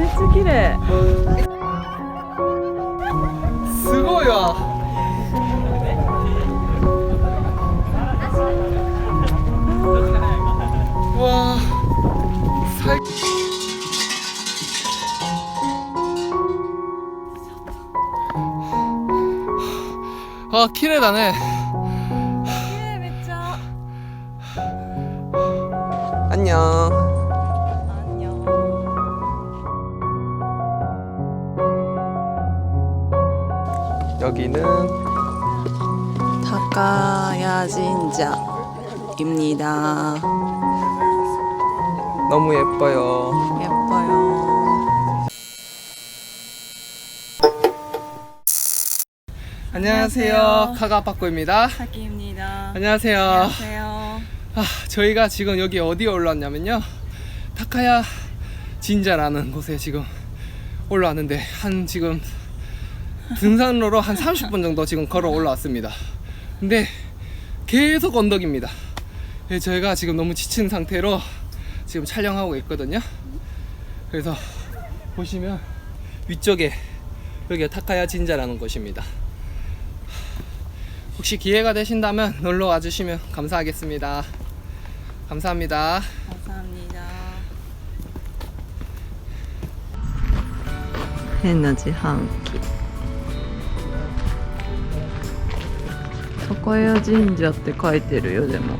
めっちゃ綺麗。すごいわ。うわ最あ綺麗だね。綺麗めっちゃ。あにゃー 여기는 타카야 진자입니다. 너무 예뻐요. 예뻐요. 안녕하세요. 카가빠꾸입니다. 타키입니다. 안녕하세요. 안녕하세요. 아, 저희가 지금 여기 어디에 올라왔냐면요. 타카야 진자라는 곳에 지금 올라왔는데 한 지금 등산로로 한 30분 정도 지금 걸어 올라왔습니다. 근데 계속 언덕입니다. 예, 저희가 지금 너무 지친 상태로 지금 촬영하고 있거든요. 그래서 보시면 위쪽에 여기가 타카야 진자라는 곳입니다. 혹시 기회가 되신다면 놀러 와주시면 감사하겠습니다. 감사합니다. 감사합니다 変な自販機 高谷神社って書いてるよでも。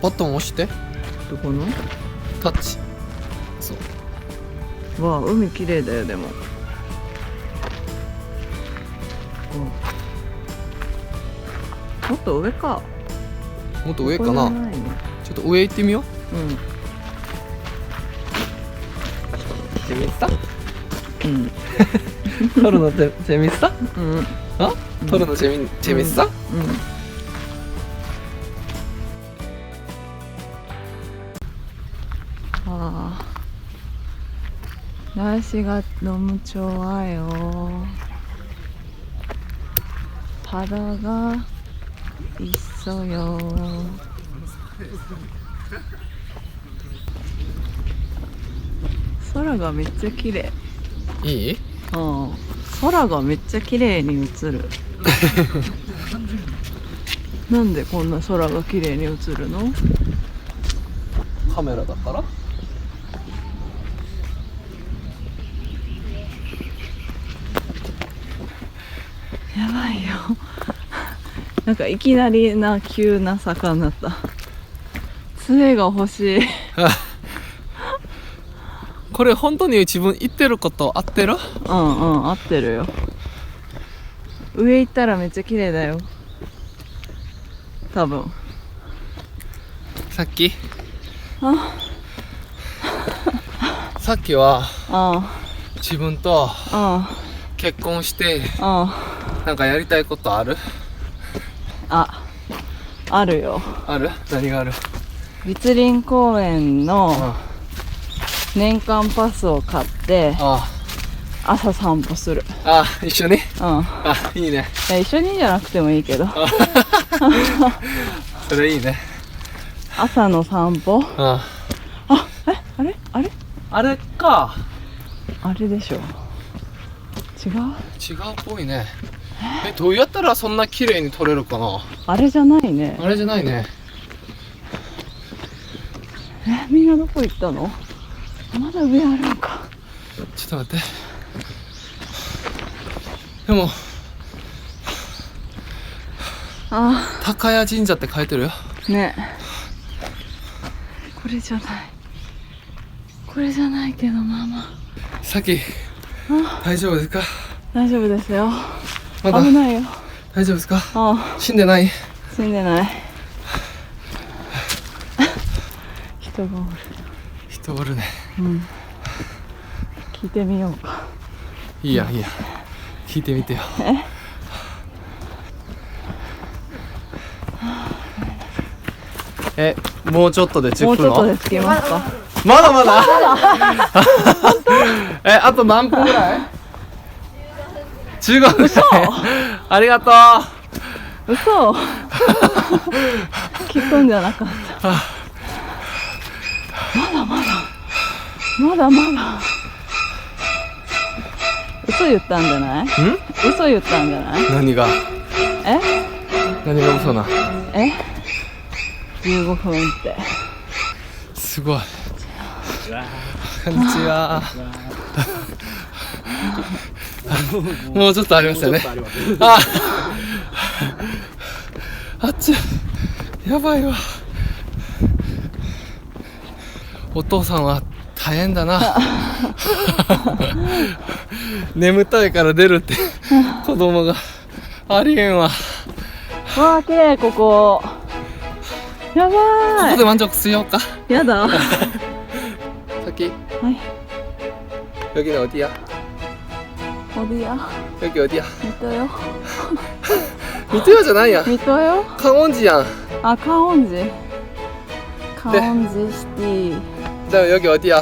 ボトン押して。どこの？タッチ。そう。わあ海綺麗だよでも。もっと上か。もっと上かな、ね、ちょっと上行ってみよう。うん。決めた うん、 토르노재재밌어 うん、 어? 토르노재밌재밌어 うんああ날씨가 너무 좋아요 바다가 있어요空がめっちゃ綺麗 いい？うん。空がめっちゃ綺麗に映る。なんでこんな空が綺麗に映るの？カメラだから？やばいよ。なんかいきなりな急な坂になった。杖が欲しい これ本当に自分言ってること合ってる？うんうん合ってるよ。上行ったらめっちゃ綺麗だよ。多分。さっき？あ。さっきはあ。自分とあ。結婚してあ。なんかやりたいことある？あ。あるよ。ある？何がある？栗林公園のあ年間パスを買ってあ朝散歩する。あ一緒に？うん。あいいね。いや一緒にじゃなくてもいいけど。それいいね。朝の散歩？ああ。えあれ？あれ？あれか。あれでしょ違う？違うっぽいね。えどうやったらそんな綺麗に撮れるかな？あれじゃないね。あれじゃないね。えみんなどこ行ったの？まだ上あるんか。ちょっと待って。でもあ。高谷神社って書いてるよ。あね。これじゃない。これじゃないけどママ。さっきあ。大丈夫ですか？大丈夫ですよ。まだ？危ないよ。大丈夫ですか？あ。死んでない？死んでない。人がおる。人おるねうん。聞いてみようか。いいやいいや。聞いてみてよ。え？もうちょっとで着くの？もうちょっとで着きますか？まだまだ？えあと何分ぐらい？15分。ぐらいありがとう。嘘。聞くんじゃなかった。まだまだまだまだ。嘘言ったんじゃない？ん？嘘言ったんじゃない？何が？え？何が嘘な？え？15分って。すごい。こんにちは。もうちょっとありましたね。ああっち。やばいわ。お父さんは大変だな眠たいから出るって子供がありえんわわあ綺麗ここやばここーで満足しようかいやだは 여기 い 여기는 어디야? おりや 여기 어디야? 見たよ 미트야잖아야 見たよ 강원지야 あ観音寺観音寺シティ 그다음에 여기 어디야?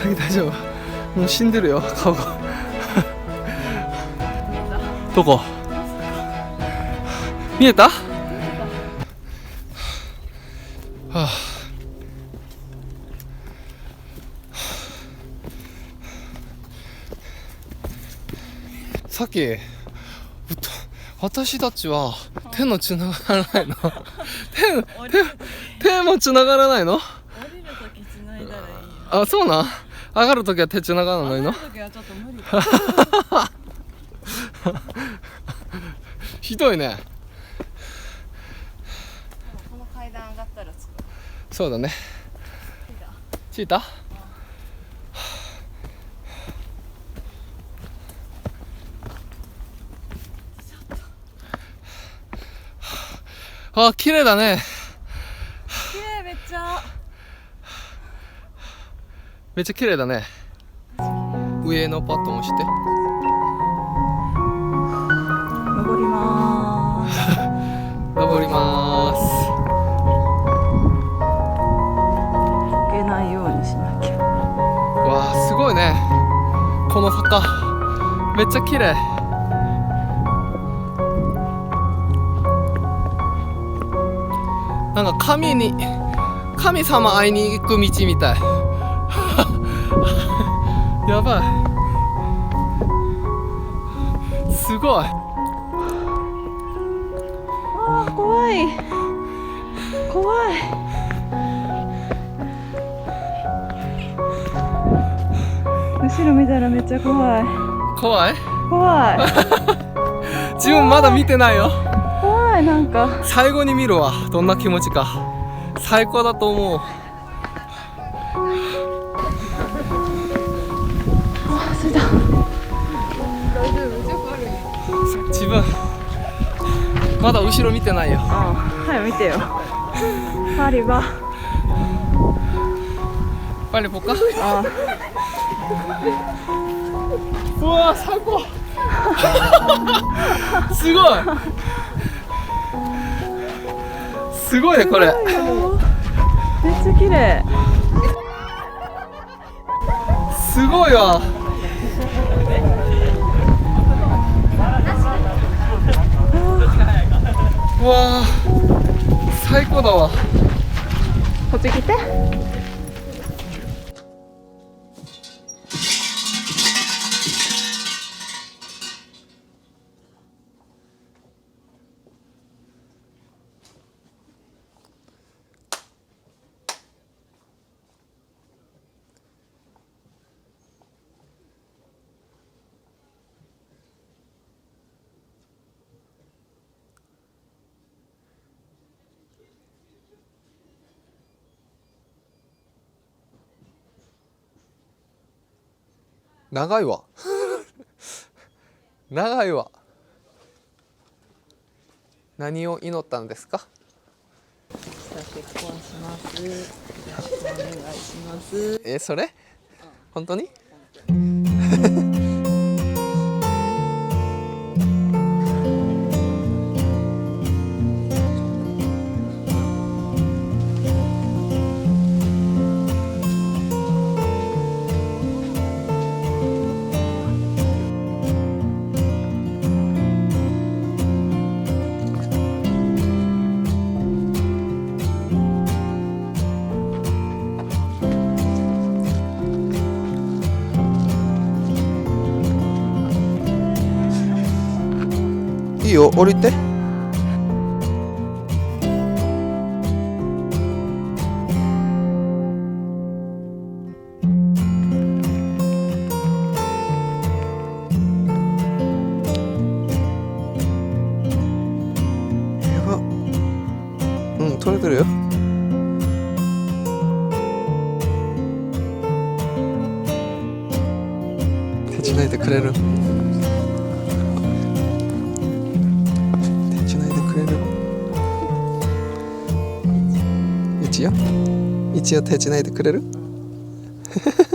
大丈夫。もう死んでるよ顔が。どこ？見えた？はあ。さっき私たちは手のつながらないの？手手手もつながらないの？あそうなん？上がるときは手つながらないの？ひどいね。そうだね。着いたあ綺麗だね綺麗めっちゃめっちゃ綺麗だね。上のパットもして。登りまーす。登りまーすこけないようにしなきゃ。わあすごいね。この坂。めっちゃ綺麗。なんか神に神様会いに行く道みたいやばい。すごい。あー怖い。怖い。後ろ見たらめっちゃ怖い。怖い？怖い。自分まだ見てないよ。怖い。なんか。最後に見るわ。どんな気持ちか。最高だと思うだ大丈夫ある。自分まだ後ろ見てないよ。はい見てよ。パリはパリポかあうわ最高。すごい。すごいねこれ。めっちゃ綺麗。すごいわ。わー最高だわ。こっち来て。長いわ。長いわ。何を祈ったんですか？結婚します。よろしくお願いします。えそれ？本当に？いいよ降りて取れてるよ。手伝いでくれる？一応一応手伝いでくれる？